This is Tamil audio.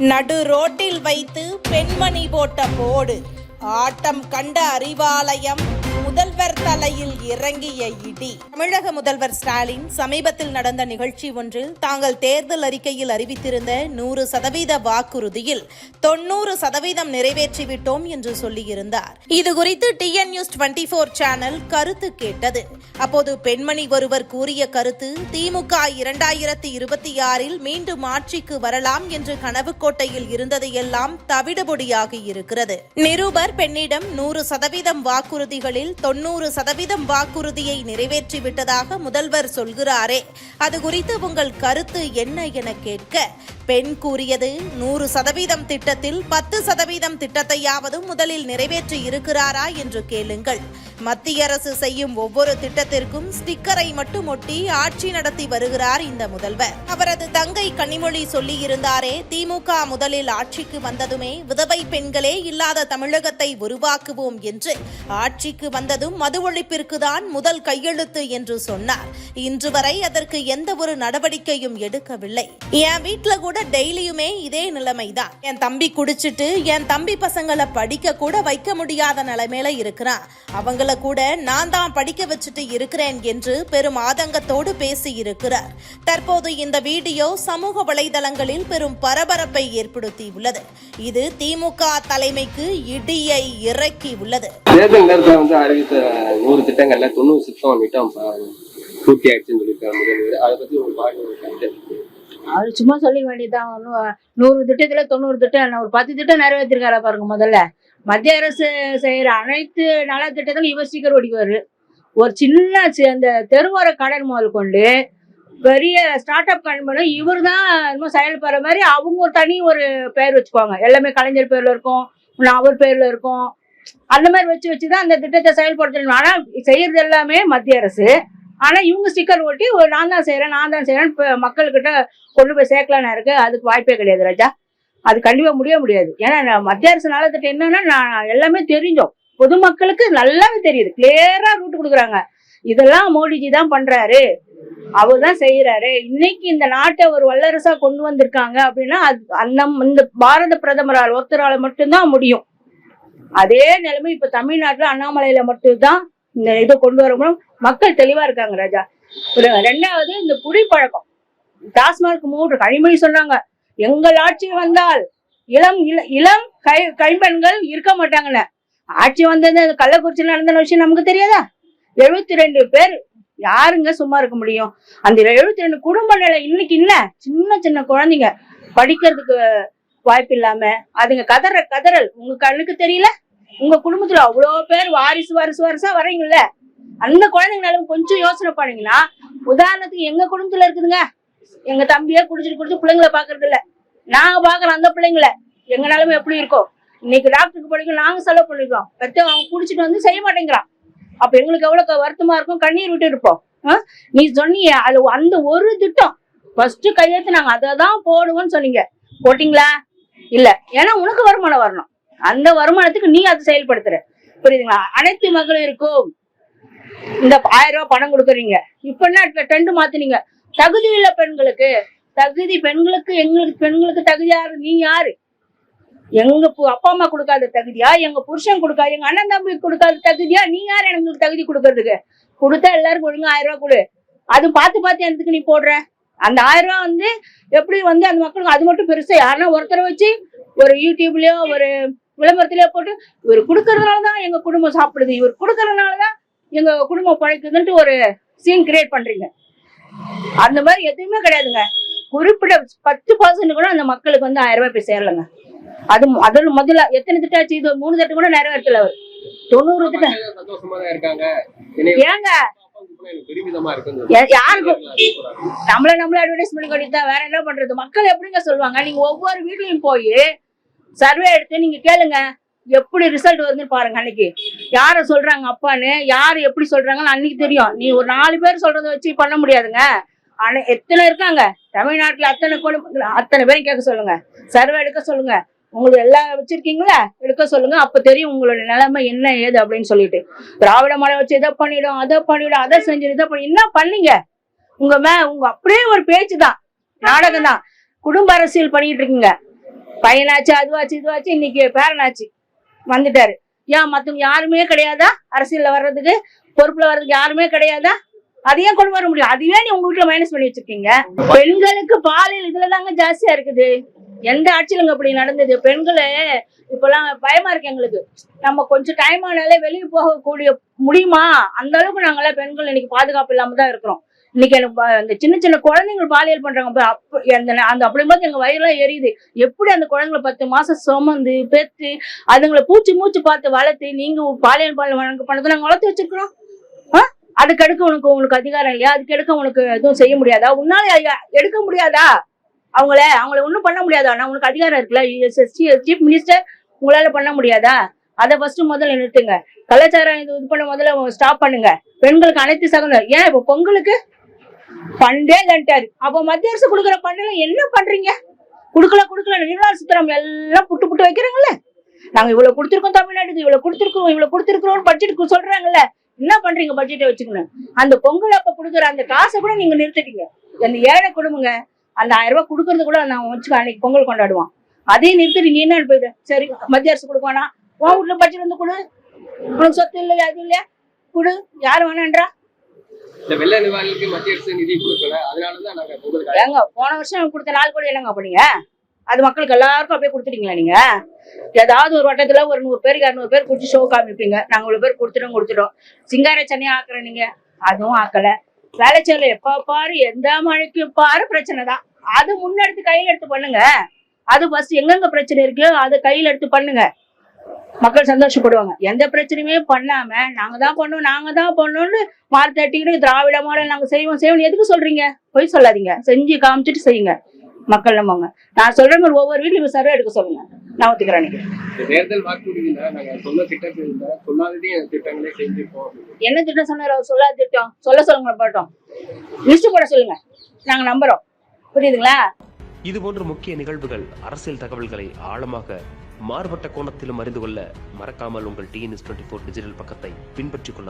நடு ரோட்டில் வைத்து பெண்மணி போட்ட போடு. ஆட்டம் கண்ட அறிவாலயம் முதல்வர் தலையில் இறங்கிய இடி. தமிழக முதல்வர் ஸ்டாலின் சமீபத்தில் நடந்த நிகழ்ச்சி ஒன்றில் தாங்கள் தேர்தல் அறிக்கையில் அறிவித்திருந்த நூறு சதவீத வாக்குறுதியில் தொண்ணூறு சதவீதம் நிறைவேற்றிவிட்டோம் என்று சொல்லியிருந்தார். இது குறித்து TN news twenty four channel கருத்து கேட்டது. அப்போது பெண்மணி ஒருவர் கூறிய கருத்து திமுக இரண்டாயிரத்தி இருபத்தி ஆறில் மீண்டும் ஆட்சிக்கு வரலாம் என்று கனவு கோட்டையில் இருந்தது எல்லாம் தவிடுபொடியாகி இருக்கிறது. நிருபர் பெண்ணிடம் நூறு சதவீதம் வாக்குறுதிகளில் தொண்ணூறு சதவீதம் வாக்குறுதியை நிறைவேற்றி விட்டதாக முதல்வர் சொல்கிறாரே. அது குறித்து உங்கள் கருத்து என்ன என கேட்க பெண் கூறியது நூறு சதவீதம் திட்டத்தில் பத்து சதவீதம் திட்டத்தையாவது முதலில் நிறைவேற்றி இருக்கிறாரா என்று கேளுங்கள். மத்திய அரசு செய்யும் ஒவ்வொரு திட்டத்திற்கும் ஸ்டிக்கரை மட்டும் ஒட்டி ஆட்சி நடத்தி வருகிறார் இந்த முதல்வர். அவரது தங்கை கனிமொழி சொல்லியிருந்தாரே திமுக முதலில் ஆட்சிக்கு வந்ததுமே விதவை பெண்களே இல்லாத தமிழகத்தை உருவாக்குவோம் என்று. ஆட்சிக்கு வந்ததும் மது ஒழிப்பிற்கு தான் முதல் கையெழுத்து என்று சொன்னார். இன்று வரை அதற்கு எந்த ஒரு நடவடிக்கையும் எடுக்கவில்லை. என் வீட்டுல கூட டெய்லியுமே இதே நிலைமைதான். என் தம்பி குடிச்சிட்டு என் தம்பி பசங்களை படிக்க கூட வைக்க முடியாத நிலைமையில இருக்கிறான். அவங்க அவங்கள கூட நான் தான் படிக்க வச்சுட்டு இருக்கிறேன் என்று பெரும் ஆதங்கத்தோடு பேசி இருக்கிறார் தற்போது இந்த வீடியோ சமூக வலைதளங்களில் பெரும் பரபரப்பை ஏற்படுத்தியுள்ளது. இது திமுக தலைமைக்கு இடியை இறக்கி உள்ளது தேர்தல் நேரத்தில் வந்து அறிவித்த நூறு திட்டங்கள்ல தொண்ணூறு சித்தம் திட்டம் பூர்த்தி ஆயிடுச்சுன்னு சொல்லியிருக்காங்க முதல்வர். அதை பத்தி ஒரு பாட்டு ஒரு கருத்து அவர் சும்மா சொல்லிக்க வேண்டியதுதான். ஒன்றும் நூறு திட்டத்துல தொண்ணூறு திட்டம் ஒரு பத்து திட்டம் நிறைவேற்றிருக்காரா பாருங்க முதல்ல. மத்திய அரசு செய்யற அனைத்து நல திட்டத்திலும் இவர் ஸ்டிக்கர் ஒடிக்குவாரு ஒரு சின்ன சி- அந்த தெருவோர கடன் முதல் கொண்டு பெரிய ஸ்டார்ட் அப் கம்பெனி இவர் தான் இன்னும் செயல்படுற மாதிரி அவங்க ஒரு தனி ஒரு பெயர் வச்சுக்குவாங்க. எல்லாமே கலைஞர் பேர்ல இருக்கும் அவர் பேர்ல இருக்கும். அந்த மாதிரி வச்சு வச்சு தான் அந்த திட்டத்தை செயல்படுத்தணும். ஆனா செய்யறது எல்லாமே மத்திய அரசு. ஆனா இவங்க ஸ்டிக்கர் ஒட்டி ஒரு நான் தான் செய்யறேன் நான் தான் செய்யறேன் மக்கள்கிட்ட கொண்டு போய் சேர்க்கலான்னு இருக்கு. அதுக்கு வாய்ப்பே கிடையாது ராஜா. அது கண்டிப்பா முடிய முடியாது. ஏன்னா மத்திய அரசு நலத்திட்டம் என்னன்னா நான் எல்லாமே தெரிஞ்சோம். பொதுமக்களுக்கு நல்லாவே தெரியுது. கிளியரா ரூட் கொடுக்குறாங்க. இதெல்லாம் மோடிஜி தான் பண்றாரு. அவர் தான் செய்யறாரு இன்னைக்கு இந்த நாட்டை ஒரு வல்லரசா கொண்டு வந்திருக்காங்க அப்படின்னா அது அந்த இந்த பாரத பிரதமரால் ஒருத்தரால் மட்டும்தான் முடியும். அதே நிலைமை இப்ப தமிழ்நாட்டுல அண்ணாமலையில மட்டும்தான் இந்த இதை கொண்டு வர முடியும். மக்கள் தெளிவா இருக்காங்க ராஜா. ஒரு ரெண்டாவது இந்த குடிப்பழக்கம். டாஸ்மாக் மூன்று கனிமொழி சொன்னாங்க. எங்கள் ஆட்சி வந்தால் இளம் இளம் கை கைம்பெண்கள் இருக்க மாட்டாங்கன்னு. ஆட்சி வந்தது கள்ளக்குறிச்சியில் நடந்த விஷயம் நமக்கு தெரியாதா? எழுபத்தி ரெண்டு பேர் யாருங்க சும்மா இருக்க முடியும்? அந்த எழுபத்தி ரெண்டு குடும்ப நிலை இன்னைக்கு இல்ல சின்ன சின்ன குழந்தைங்க படிக்கிறதுக்கு வாய்ப்பு இல்லாம அதுங்க கதற கதறல். உங்க கண்ணுக்கு தெரியல? உங்க குடும்பத்துல அவ்வளோ பேர் வாரிசு வாரிசு வாரிசா வரீங்கல்ல அந்த குழந்தைங்களால கொஞ்சம் யோசனை பண்ணீங்கன்னா உதாரணத்துக்கு எங்க குடும்பத்துல இருக்குதுங்க? எங்க தம்பியே குடிச்சிட்டு குடிச்சு பிள்ளைங்களை பாக்குறது இல்ல. நாங்க பாக்குறோம் அந்த பிள்ளைங்கள எங்க நிலைமை எப்படி இருக்கும் இன்னைக்கு டாக்டருக்கு படிக்கும் நாங்க செலவு பண்ணிருக்கோம் பெத்த அவன் குடிச்சிட்டு வந்து செய்ய மாட்டேங்கிறான். அப்ப எங்களுக்கு எவ்வளவு வருத்தமா இருக்கும்? கண்ணீர் விட்டு இருப்போம். நீ சொன்னீங்க அது அந்த ஒரு திட்டம். ஃபர்ஸ்ட் கையெழுத்து நாங்க அதை தான் போடுவோம்னு சொன்னீங்க. போட்டீங்களா? இல்ல. ஏன்னா உனக்கு வருமானம் வரணும். அந்த வருமானத்துக்கு நீ அதை செயல்படுத்துற. புரியுதுங்களா? அனைத்து மகளிருக்கும் இந்த ஆயிரம் ரூபாய் பணம் கொடுக்குறீங்க. இப்ப என்ன ட்ரெண்ட் மாத்துனீங்க. தகுதி உள்ள பெண்களுக்கு தகுதி பெண்களுக்கு எங்களுக்கு பெண்களுக்கு தகுதி யாரு? நீ யாரு? எங்க பு- அப்பா அம்மா கொடுக்காத தகுதியா? எங்க புருஷன் கொடுக்காது எங்க அண்ணன் தம்பி கொடுக்காத தகுதியா? நீ யார் எனக்கு தகுதி கொடுக்கறதுக்கு? கொடுத்தா எல்லாருக்கும் ஒழுங்கா ஆயிரம் ரூபாய் கொடு. அது பார்த்து பார்த்து எனக்கு நீ போடுற? அந்த ஆயிரம் ரூபாய் வந்து எப்படி வந்து அந்த மக்களுக்கு அது மட்டும் பெருசா யாருன்னா ஒருத்தரை வச்சு ஒரு யூடியூப்லயோ ஒரு விளம்பரத்திலயோ போட்டு இவர் கொடுக்கறதுனாலதான் எங்க குடும்பம் சாப்பிடுது. இவர் கொடுக்கறதுனாலதான் எங்க குடும்பம் பழைக்குதுன்ட்டு ஒரு சீன் கிரியேட் பண்றீங்க. அந்த மாதிரி எதுவுமே கிடையாதுங்க. குறிப்பிட பத்து பர்சன்ட் கூட அந்த மக்களுக்கு வந்து ஆயிரம் ரூபாய் போய் சேரலங்க. அது அதில் முதல்ல எத்தனை திட்டம் ஆச்சு? இது மூணு திட்டம் கூட நிறைவேற்றல அவர். தொண்ணூறு திட்டம். ஏங்க? அப்பாவுக்கு நம்மள நம்மள அட்வர்டைஸ்மெண்ட் கட்டிட்டா வேற என்ன பண்றது? மக்கள் எப்படிங்க சொல்லுவாங்க? நீங்க ஒவ்வொரு வீட்லயும் போய் சர்வே எடுத்து நீங்க கேளுங்க. எப்படி ரிசல்ட் வருதுன்னு பாருங்க அன்னைக்கு. யார சொல்றாங்க அப்பான்னு? யாரு எப்படி சொல்றாங்கன்னு அன்னைக்கு தெரியும். நீ ஒரு நாலு பேர் சொல்றதை வச்சு பண்ண முடியாதுங்க. ஆனா எத்தனை இருக்காங்க? தமிழ்நாட்டுல அத்தனை குடும்ப அத்தனை பேரும் கேட்க சொல்லுங்க. சர்வே எடுக்க சொல்லுங்க. உங்களுக்கு எல்லாம் வச்சிருக்கீங்களா? எடுக்க சொல்லுங்க. அப்ப தெரியும் உங்களோட நிலைமை என்ன ஏது அப்படின்னு சொல்லிட்டு. திராவிட மலை வச்சு இதை பண்ணிடும் அதை பண்ணிடும் அதை செஞ்சிடும் இதை பண்ணி என்ன பண்ணீங்க? உங்க மே உங்க அப்படியே ஒரு பேச்சு தான். நாடகம் தான். குடும்ப அரசியல் பண்ணிட்டு இருக்கீங்க. பையனாச்சு அதுவாச்சு இதுவாச்சு இன்னைக்கு பேரனாச்சு. வந்துட்டாரு. ஏன் மத்தவங்க யாருமே கிடையாதா? அரசியல்ல வர்றதுக்கு பொறுப்புல வர்றதுக்கு யாருமே கிடையாதா? அதையே கொண்டு வர முடியும் அதுவே நீ உங்க வீட்டுல மைனஸ் பண்ணி வச்சிருக்கீங்க. பெண்களுக்கு பாலியல் இதுலதாங்க ஜாஸ்தியா இருக்குது. எந்த ஆட்சியிலங்க அப்படி நடந்தது? பெண்களே இப்பெல்லாம் பயமா இருக்கு எங்களுக்கு. நம்ம கொஞ்சம் டைம் ஆனாலே வெளியே போகக்கூடிய முடியுமா? அந்த அளவுக்கு நாங்கெல்லாம் பெண்கள் இன்னைக்கு பாதுகாப்பு இல்லாம தான் இருக்கிறோம். இன்னைக்கு எனக்கு அந்த சின்ன சின்ன குழந்தைங்க பாலியல் பண்றாங்க. அப்ப அந்த அந்த அப்படிங்கும்போது எங்க வயிறுலாம் எரியுது. எப்படி அந்த குழந்தைங்களை பத்து மாசம் சுமந்து பெத்து அதுங்களை பூச்சி மூச்சு பார்த்து வளர்த்து நீங்க பாலியல் பாலியல் வழங்க பண்ணதை நாங்க வளர்த்து வச்சிருக்கிறோம். அதுக்கு எடுக்க உனக்கு உங்களுக்கு அதிகாரம் இல்லையா? அதுக்கு எடுக்க உனக்கு எதுவும் செய்ய முடியாதா? உன்னால எடுக்க முடியாதா? அவங்கள அவங்கள ஒண்ணும் பண்ண முடியாதா? நான் உனக்கு அதிகாரம் இருக்குல்ல சீஃப் மினிஸ்டர் உங்களால பண்ண முடியாதா? அதை ஃபர்ஸ்ட் முதல்ல நிறுத்துங்க. கலாச்சாரம் இது இது பண்ண முதல்ல ஸ்டாப் பண்ணுங்க. பெண்களுக்கு அனைத்து சகந்தம் ஏன் இப்போ பொங்கலுக்கு? பண்டே இல்லன்ட்டாரு அப்போ மத்திய அரசு கொடுக்குற பண்டல என்ன பண்றீங்க? கொடுக்கல கொடுக்கல நிர்மலா சுத்திரம் எல்லாம் புட்டு புட்டு வைக்கிறாங்கல்ல. நாங்க இவ்வளவு கொடுத்துருக்கோம் தமிழ்நாட்டுக்கு இவ்வளவு கொடுத்துருக்கோம் இவ்வளவு கொடுத்துருக்கோம் பட்ஜெட்டுக்கு சொல்றாங்கல்ல. என்ன பண்றீங்க பட்ஜெட்டை வச்சுக்கணும் அந்த பொங்கல் அப்ப கொடுக்குற அந்த காசை கூட நீங்க நிறுத்திட்டீங்க. அந்த ஏழை குடும்பங்க அந்த ஆயிரம் ரூபாய் கொடுக்கறது கூட நான் வச்சுக்க அன்னைக்கு பொங்கல் கொண்டாடுவான். அதையும் நிறுத்திட்டு நீ என்ன போயிடு? சரி மத்திய அரசு கொடுப்பானா உன் வீட்டுல பட்ஜெட் வந்து கொடு. உனக்கு சொத்து இல்லையா அது இல்லையா? கொடு. யாரு வேணான்றா? ஏங்க போன வருஷம் கொடுத்த நாள் கூட என்னங்க பண்ணீங்க அது மக்களுக்கு எல்லாருக்கும் அப்படியே கொடுத்துட்டீங்களா நீங்க? ஏதாவது ஒரு வட்டத்துல ஒரு நூறு பேருக்கு இரநூறு பேர் குடிச்சு ஷோ காமிப்பீங்க. நாங்க இவ்வளவு பேர் கொடுத்துட்டோம் கொடுத்துட்டோம். சிங்கார சென்னையா ஆக்குற நீங்க. அதுவும் ஆக்கல. வேலைச்சேரில் எப்ப பாரு எந்த மழைக்கும் பாரு பிரச்சனை தான். அது முன்னெடுத்து கையில எடுத்து பண்ணுங்க. அது பஸ் எங்கெங்க பிரச்சனை இருக்கோ அதை கையில எடுத்து பண்ணுங்க. மக்கள் சந்தோஷப்படுவாங்க. எந்த பிரச்சனையுமே பண்ணாம நாங்க தான் பண்ணோம் நாங்க தான் பண்ணோம்னு மார்த்தட்டிக்கிட்டு திராவிட மாடல் நாங்க செய்வோம் செய்வோம் எதுக்கு சொல்றீங்க? பொய் சொல்லாதீங்க. செஞ்சு காமிச்சிட்டு செய்யுங்க. மக்கள் நம்புவாங்க. நான் சொல்ற மாதிரி ஒவ்வொரு வீட்லயும் சர்வே எடுக்க சொல்லுங்க. நான் ஒத்துக்கிறேன் தேர்தல். என்ன திட்டம் சொன்னார்? அவர் சொல்லாத திட்டம். சொல்ல சொல்லுங்க பாட்டோம் லிஸ்ட் போட சொல்லுங்க. நாங்க நம்புறோம். புரியுதுங்களா? இதுபோன்ற முக்கிய நிகழ்வுகள் அரசியல் தகவல்களை ஆழமாக மாறுபட்ட கோணத்திலும் அறிந்து கொள்ள மறக்காமல் உங்கள் டிஎன்எஸ் டுவெண்ட்டி ஃபோர் டிஜிட்டல் பக்கத்தை பின்பற்றிக் கொள்ள